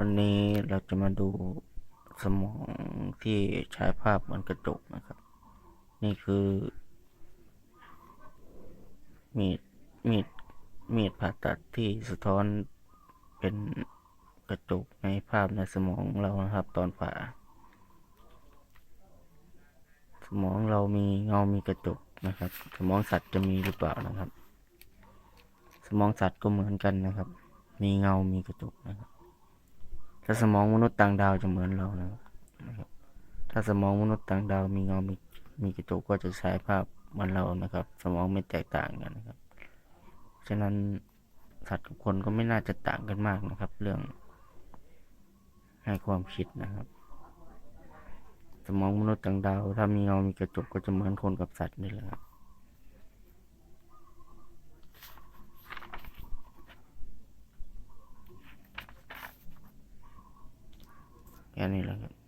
วันนี้เราจะมาดูสมองที่ฉายภาพเหมือนกระจกนะครับ นี่คือ มีดมีดมีดผ่าตัดที่สะท้อนเป็นกระจกในภาพในสมองเรานะครับตอนผ่าสมองเรามีเงา มีกระจกนะครับ สมองสัตว์จะมีหรือเปล่านะครับ สมองสัตว์ก็เหมือนกันนะครับ มีเงา มีกระจกนะครับ ถ้าสมองมนุษย์ต่างดาวจะเหมือนเรานะครับ ถ้าสมองมนุษย์ต่างดาวมีเงา มีมีกระจกก็จะฉายภาพเหมือนเรานะครับ สมองไม่แตกต่างกันนะครับ ฉะนั้นสัตว์กับคนก็ไม่น่าจะต่างกันมากนะครับ เรื่องให้ความคิดนะครับ สมองมนุษย์ต่างดาว ถ้ามีเงา มีกระจกก็จะเหมือนคนกับสัตว์นี่แหละครับ Yan nilagay.